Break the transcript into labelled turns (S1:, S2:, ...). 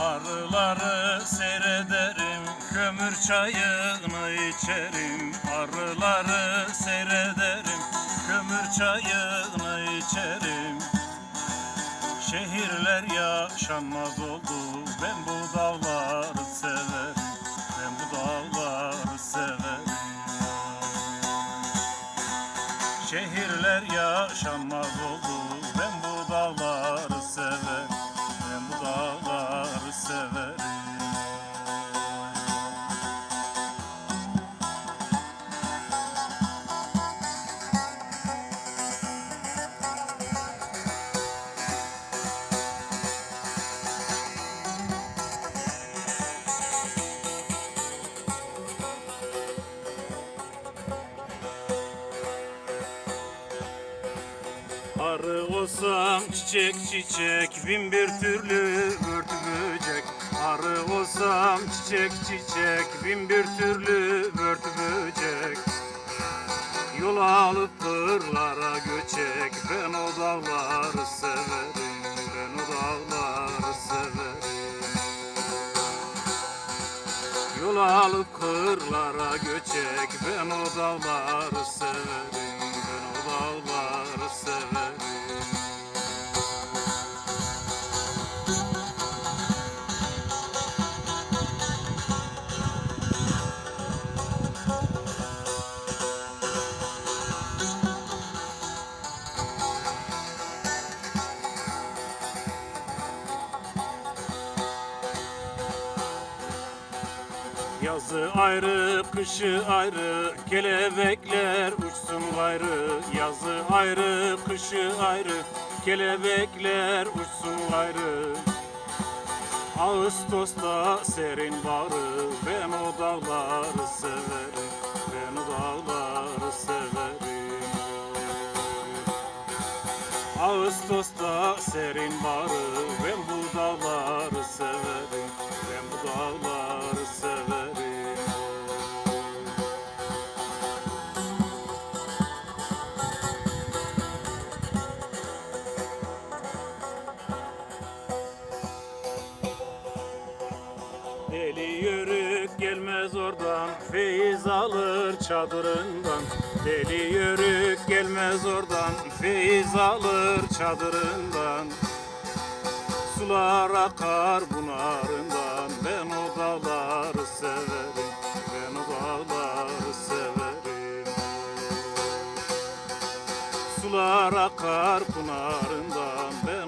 S1: Arıları seyrederim, kömür çayını içerim. Arıları seyrederim, kömür çayını içerim. Şehirler yaşanmaz oldu, ben bu dağları severim. Ben bu dağları severim. Şehirler yaşanmaz Arı olsam çiçek çiçek bin bir türlü örtü Arı olsam çiçek çiçek bin bir türlü örtü böcek Yol alıp kırlara göçek ben o dağları severim Ben o dağları severim. Yol alıp kırlara göçek ben o dağları severim Yazı ayrı, kışı ayrı, kelebekler uçsun gayrı. Yazı ayrı, kışı ayrı, kelebekler uçsun gayrı. Ağustos'ta serin barı, ben o dağları severim. Ben o dağları severim. Ağustos'ta serin barı, yörük gelmez oradan Feyiz alır çadırından. Deli yörük gelmez oradan Feyiz alır çadırından. Sular akar bunarından Ben o dağları severim Ben o dağları severim. Sular akar pınarından Ben